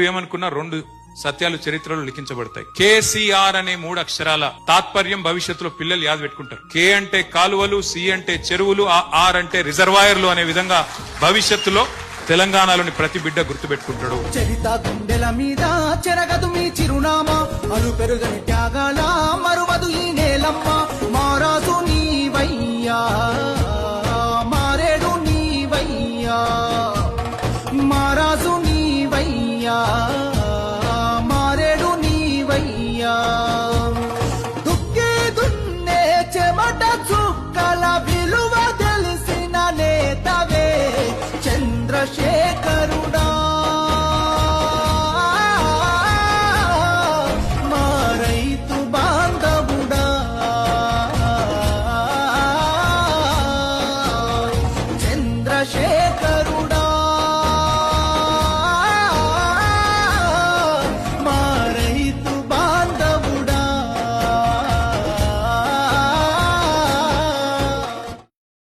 ఏమనుకున్నా రెండు సత్యాలు చరిత్రలో లిఖించబడతాయి. కేసీఆర్ అనే మూడు అక్షరాల తాత్పర్యం భవిష్యత్తులో పిల్లలు యాద పెట్టుకుంటారు. కే అంటే కాలువలు సి అంటే చెరువులు ఆర్ అంటే రిజర్వాయర్లు అనే విధంగా భవిష్యత్తులో తెలంగాణలోని ప్రతి బిడ్డ గుర్తుపెట్టుకుంటాడు. చరిత గుండెల మీద చెరగదు మీ చిరునామా. అలు పెరుగని త్యాగాల మరువదు ఈ నేలమ్మ. మారాజు నీవయ్యా మారేడు నీవయ్యా. మారాజు చంద్రశేఖరుడా. మా రైతు బాంధవుడా. చంద్రశేఖర్